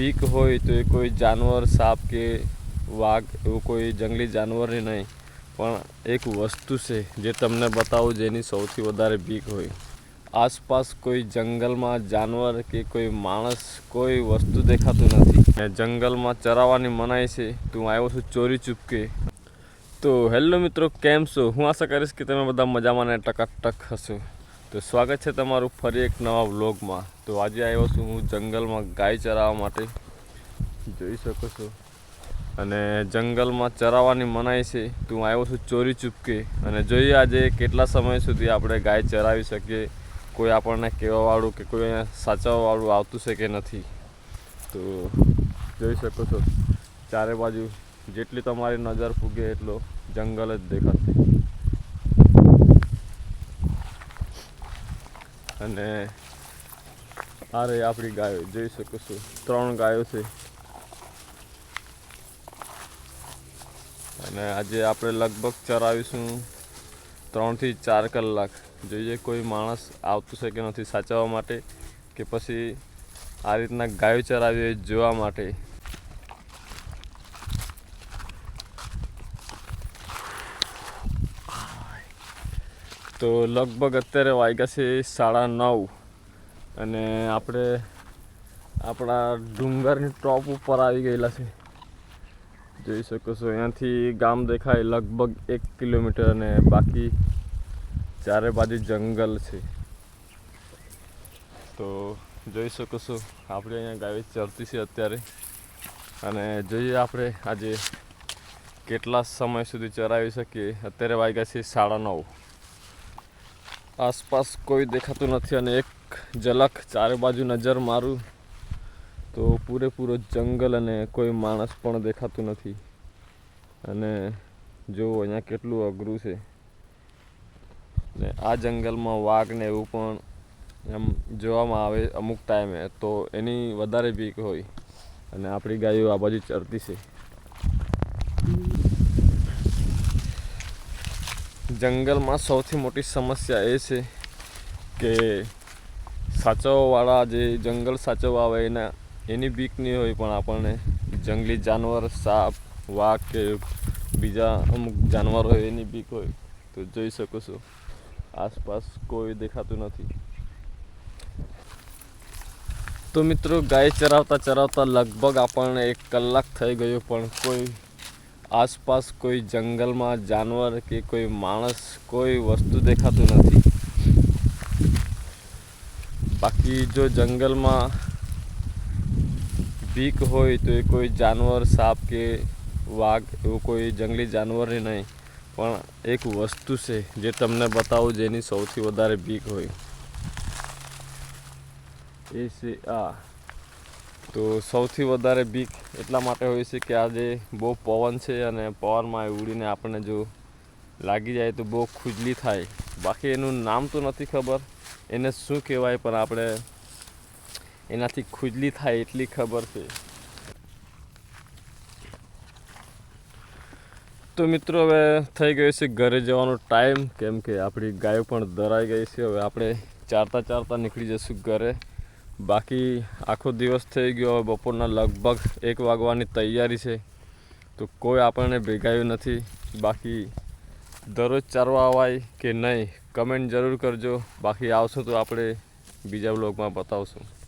બીક હોય તો એ કોઈ જાનવર, સાપ કે વાઘ, એવું કોઈ જંગલી જાનવરની નહીં. પણ એક વસ્તુ છે જે તમને બતાવું જેની સૌથી વધારે બીક હોય. આસપાસ કોઈ જંગલમાં જાનવર કે કોઈ માણસ કોઈ વસ્તુ દેખાતું નથી. જંગલમાં ચરાવવાની મનાઈ છે, તું આવ્યો છું ચોરી ચૂપકે. તો, હેલો મિત્રો, કેમ છો? હું આશા કરીશ કે તમે બધા મજામાં ને ટકાટક હશો. તો સ્વાગત છે તમારું ફરી એક નવા વ્લોગમાં. તો આજે આવ્યો છું હું જંગલમાં ગાય ચરાવવા માટે. જોઈ શકો છો. અને જંગલમાં ચરાવવાની મનાઈ છે. તો હું આવ્યો છું ચોરી ચૂપકે. અને જોઈએ આજે કેટલા સમય સુધી આપણે ગાય ચરાવી શકીએ. કોઈ આપણને કહેવાવાળું કે કોઈ સાચવવાવાળું આવતું છે કે નથી. તો જોઈ શકો છો. ચારે બાજુ જેટલી તમારી નજર ફૂગે એટલો જંગલ જ દેખાશે. અને આ રહી આપણી ગાયો, જોઈ શકો છો, ત્રણ ગાયો છે. અને આજે આપણે લગભગ ચરાવીશું ત્રણથી ચાર કલાક. જોઈએ કોઈ માણસ આવતું છે કે નથી સાચવવા માટે કે પછી આ રીતના ગાયો ચરાવી હોય જોવા માટે. તો લગભગ અત્યારે વાગ્યા છે સાડા નવ અને આપણે આપણા ડુંગરની ટોપ ઉપર આવી ગયેલા છે. જોઈ શકો છો, અહીંયાથી ગામ દેખાય લગભગ એક કિલોમીટર અને બાકી ચારે બાજુ જંગલ છે. તો જોઈ શકો છો, આપણે અહીંયા ગાય ચરતી છે અત્યારે. અને જોઈએ આપણે આજે કેટલા સમય સુધી ચરાવી શકીએ. અત્યારે વાગ્યા છે સાડા નવ. આસપાસ કોઈ દેખાતું નથી અને એક ઝલક ચારે બાજુ નજર મારું તો પૂરેપૂરો જંગલ અને કોઈ માણસ પણ દેખાતું નથી. અને જો અહીંયા કેટલું અઘરું છે. ને આ જંગલમાં વાઘ ને એવું પણ એમ જોવામાં આવે અમુક ટાઈમે તો એની વધારે બીક હોય. અને આપણી ગાયો આ બાજુ ચરતી છે. જંગલમાં સૌથી મોટી સમસ્યા એ છે કે સાચવવાવાળા જે જંગલ સાચવવા આવે એના, એની બીક નહીં હોય પણ આપણને જંગલી જાનવર, સાપ, વાઘ કે બીજા અમુક જાનવર હોય એની બીક હોય, તો જોઈ શકો છો. આસપાસ કોઈ દેખાતું નથી. તો મિત્રો, ગાય ચરાવતા ચરાવતા લગભગ આપણને એક કલાક થઈ ગયો પણ કોઈ આસપાસ કોઈ જંગલમાં જાનવર કે કોઈ માણસ કોઈ વસ્તુ દેખાતું નથી. બાકી જો જંગલમાં બીક હોય તો એ કોઈ જાનવર, સાપ કે વાઘ એવું કોઈ જંગલી જાનવર નહીં. પણ એક વસ્તુ છે જે તમને બતાવું જેની સૌથી વધારે બીક હોય. એ છે આ તો સૌથી વધારે બીક એટલા માટે હોય છે કે આજે બહુ પવન છે અને પવનમાં એ ઉડીને આપણને જો લાગી જાય તો બહુ ખુજલી થાય. બાકી એનું નામ તો નથી ખબર, એને શું કહેવાય પણ આપણે એનાથી ખુજલી થાય એટલી ખબર છે. તો મિત્રો હવે થઈ ગયો છે ઘરે જવાનો ટાઈમ, કેમ કે આપણી ગાયો પણ ધરાઈ ગઈ છે. હવે આપણે ચારતા ચારતા નીકળી જઈશું ઘરે. બાકી આખો દિવસ થઈ ગયો, હવે બપોરના લગભગ એક વાગવાની તૈયારી છે. તો કોઈ આપણને ભેગાયું નથી. બાકી દરરોજ ચારવા અવાય કે નહીં, કમેન્ટ જરૂર કરજો. બાકી આવશો તો આપણે બીજા બ્લોગમાં બતાવશું.